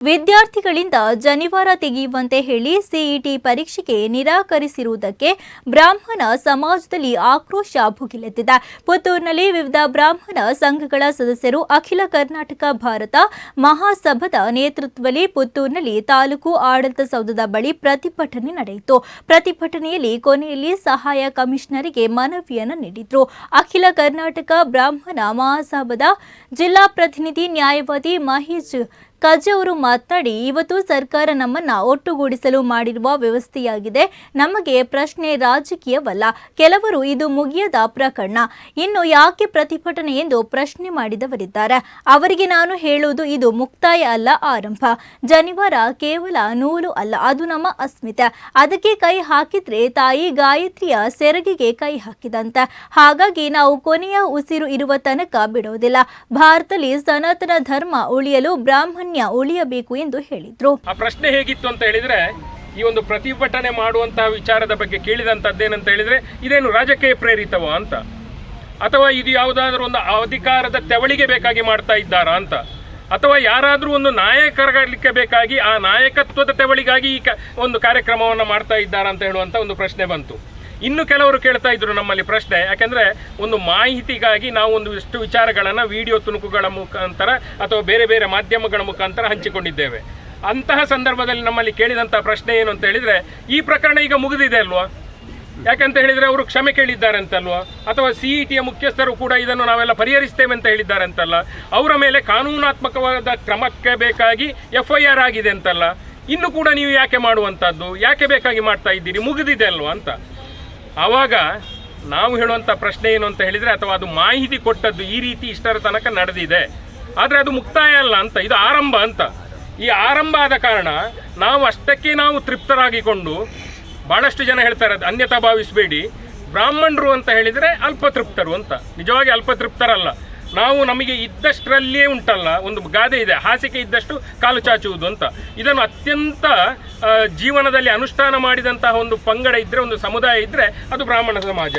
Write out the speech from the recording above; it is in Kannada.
ವಿದ್ಯಾರ್ಥಿಗಳಿಂದ ಜನಿವಾರ ತೆಗೆಯುವಂತೆ ಹೇಳಿ ಸಿಇಟಿ ಪರೀಕ್ಷೆಗೆ ನಿರಾಕರಿಸಿರುವುದಕ್ಕೆ ಬ್ರಾಹ್ಮಣ ಸಮಾಜದಲ್ಲಿ ಆಕ್ರೋಶ ಭುಗಿಲೆದ್ದಿದೆ ಪುತ್ತೂರಿನಲ್ಲಿ ವಿವಿಧ ಬ್ರಾಹ್ಮಣ ಸಂಘಗಳ ಸದಸ್ಯರು ಅಖಿಲ ಕರ್ನಾಟಕ ಭಾರತ ಮಹಾಸಭದ ನೇತೃತ್ವದಲ್ಲಿ ಪುತ್ತೂರಿನಲ್ಲಿ ತಾಲೂಕು ಆಡಳಿತ ಸೌಧದ ಬಳಿ ಪ್ರತಿಭಟನೆ ನಡೆಯಿತು. ಪ್ರತಿಭಟನೆಯಲ್ಲಿ ಕೊನೆಯಲ್ಲಿ ಸಹಾಯ ಕಮಿಷನರಿಗೆ ಮನವಿಯನ್ನು ನೀಡಿದ್ರು. ಅಖಿಲ ಕರ್ನಾಟಕ ಬ್ರಾಹ್ಮಣ ಮಹಾಸಭದ ಜಿಲ್ಲಾ ಪ್ರತಿನಿಧಿ ನ್ಯಾಯವಾದಿ ಮಹೇಶ್ ಕಜೆ ಅವರು ಮಾತನಾಡಿ, ಇವತ್ತು ಸರ್ಕಾರ ನಮ್ಮನ್ನ ಒಟ್ಟುಗೂಡಿಸಲು ಮಾಡಿರುವ ವ್ಯವಸ್ಥೆಯಾಗಿದೆ. ನಮಗೆ ಪ್ರಶ್ನೆ ರಾಜಕೀಯವಲ್ಲ. ಕೆಲವರು ಇದು ಮುಗಿಯದ ಪ್ರಕರಣ. ಇನ್ನು ಯಾಕೆ ಪ್ರತಿಭಟನೆ ಎಂದು ಪ್ರಶ್ನೆ ಮಾಡಿದವರಿದ್ದಾರೆ. ಅವರಿಗೆ ನಾನು ಹೇಳುವುದು ಇದು ಮುಕ್ತಾಯ ಅಲ್ಲ, ಆರಂಭ. ಜನಿವಾರ ಕೇವಲ ನೂಲು ಅಲ್ಲ, ಅದು ನಮ್ಮ ಅಸ್ಮಿತೆ. ಅದಕ್ಕೆ ಕೈ ಹಾಕಿದ್ರೆ ತಾಯಿ ಗಾಯತ್ರಿಯ ಸೆರಗಿಗೆ ಕೈ ಹಾಕಿದಂತೆ. ಹಾಗಾಗಿ ನಾವು ಕೊನೆಯ ಉಸಿರು ಇರುವ ತನಕ ಬಿಡೋದಿಲ್ಲ. ಭಾರತದಲ್ಲಿ ಸನಾತನ ಧರ್ಮ ಉಳಿಯಲು ಬ್ರಾಹ್ಮಣ್ಯ ಉಳಿಯಬೇಕು ಎಂದು ಹೇಳಿದ್ರು. ಆ ಪ್ರಶ್ನೆ ಹೇಗಿತ್ತು ಅಂತ ಹೇಳಿದ್ರೆ, ಈ ಒಂದು ಪ್ರತಿಭಟನೆ ಮಾಡುವಂತಹ ವಿಚಾರದ ಬಗ್ಗೆ ಕೇಳಿದಂತದ್ದೇನಂತ ಹೇಳಿದ್ರೆ, ಇದೇನು ರಾಜಕೀಯ ಪ್ರೇರಿತವೋ ಅಂತ. ಅಥವಾ ಇದು ಯಾವುದಾದ್ರೂ ಒಂದು ಅಧಿಕಾರದ ತೆವಳಿಗೆ ಬೇಕಾಗಿ ಮಾಡ್ತಾ ಇದ್ದಾರಾ ಅಂತ. ಅಥವಾ ಯಾರಾದರೂ ಒಂದು ನಾಯಕರಾಗಲಿಕ್ಕೆ ಬೇಕಾಗಿ ಆ ನಾಯಕತ್ವದ ತೆವಳಿಗಾಗಿ ಈ ಕ, ಒಂದು ಕಾರ್ಯಕ್ರಮವನ್ನು ಮಾಡ್ತಾ ಇದ್ದಾರಾ ಅಂತ ಹೇಳುವಂಥ ಒಂದು ಪ್ರಶ್ನೆ ಬಂತು. ಇನ್ನು ಕೆಲವರು ಕೇಳ್ತಾ ಇದ್ರು ನಮ್ಮಲ್ಲಿ ಪ್ರಶ್ನೆ, ಯಾಕೆಂದ್ರೆ ಒಂದು ಮಾಹಿತಿಗಾಗಿ ನಾವು ಒಂದು ಇಷ್ಟು ವಿಚಾರಗಳನ್ನು ವಿಡಿಯೋ ತುಣುಕುಗಳ ಮುಖಾಂತರ ಅಥವಾ ಬೇರೆ ಬೇರೆ ಮಾಧ್ಯಮಗಳ ಮುಖಾಂತರ ಹಂಚಿಕೊಂಡಿದ್ದೇವೆ. ಅಂತಹ ಸಂದರ್ಭದಲ್ಲಿ ನಮ್ಮಲ್ಲಿ ಕೇಳಿದಂಥ ಪ್ರಶ್ನೆ ಏನು ಅಂತ ಹೇಳಿದ್ರೆ, ಈ ಪ್ರಕರಣ ಈಗ ಮುಗಿದಿದೆ ಅಲ್ವಾ? ಯಾಕಂತ ಹೇಳಿದ್ರೆ ಅವರು ಕ್ಷಮೆ ಕೇಳಿದ್ದಾರೆ ಅಂತಲ್ವ? ಅಥವಾ ಸಿ ಇ ಟಿಯ ಮುಖ್ಯಸ್ಥರು ಕೂಡ ಇದನ್ನು ನಾವೆಲ್ಲ ಪರಿಹರಿಸ್ತೇವೆ ಅಂತ ಹೇಳಿದ್ದಾರೆ ಅಂತಲ್ಲ? ಅವರ ಮೇಲೆ ಕಾನೂನಾತ್ಮಕವಾದ ಕ್ರಮಕ್ಕೆ ಬೇಕಾಗಿ ಎಫ್ ಐ ಆರ್ ಆಗಿದೆ ಅಂತಲ್ಲ? ಇನ್ನು ಕೂಡ ನೀವು ಯಾಕೆ ಮಾಡುವಂಥದ್ದು ಯಾಕೆ ಬೇಕಾಗಿ ಮಾಡ್ತಾ ಇದ್ದೀರಿ? ಮುಗಿದಿದೆ ಅಲ್ವಾ ಅಂತ? ಆವಾಗ ನಾವು ಹೇಳುವಂಥ ಪ್ರಶ್ನೆ ಏನು ಅಂತ ಹೇಳಿದರೆ, ಅಥವಾ ಅದು ಮಾಹಿತಿ ಕೊಟ್ಟದ್ದು ಈ ರೀತಿ ಇಷ್ಟರ ತನಕ ನಡೆದಿದೆ. ಆದರೆ ಅದು ಮುಕ್ತಾಯ ಅಲ್ಲ ಅಂತ, ಇದು ಆರಂಭ ಅಂತ. ಈ ಆರಂಭ ಆದ ಕಾರಣ ನಾವು ಅಷ್ಟಕ್ಕೆ ನಾವು ತೃಪ್ತರಾಗಿಕೊಂಡು ಭಾಳಷ್ಟು ಜನ ಹೇಳ್ತಾರೆ, ಅದು ಅನ್ಯತಾ ಭಾವಿಸಬೇಡಿ, ಬ್ರಾಹ್ಮಣರು ಅಂತ ಹೇಳಿದರೆ ಅಲ್ಪತೃಪ್ತರು ಅಂತ. ನಿಜವಾಗಿ ಅಲ್ಪತೃಪ್ತರಲ್ಲ. ನಾವು ನಮಗೆ ಇದ್ದಷ್ಟರಲ್ಲಿಯೇ ಉಂಟಲ್ಲ, ಒಂದು ಗಾದೆ ಇದೆ, ಹಾಸಿಗೆ ಇದ್ದಷ್ಟು ಕಾಲು ಚಾಚುವುದು ಅಂತ. ಇದನ್ನು ಅತ್ಯಂತ ಜೀವನದಲ್ಲಿ ಅನುಷ್ಠಾನ ಮಾಡಿದಂತಹ ಒಂದು ಪಂಗಡ ಇದ್ದರೆ ಒಂದು ಸಮುದಾಯ ಇದ್ದರೆ ಅದು ಬ್ರಾಹ್ಮಣ ಸಮಾಜ.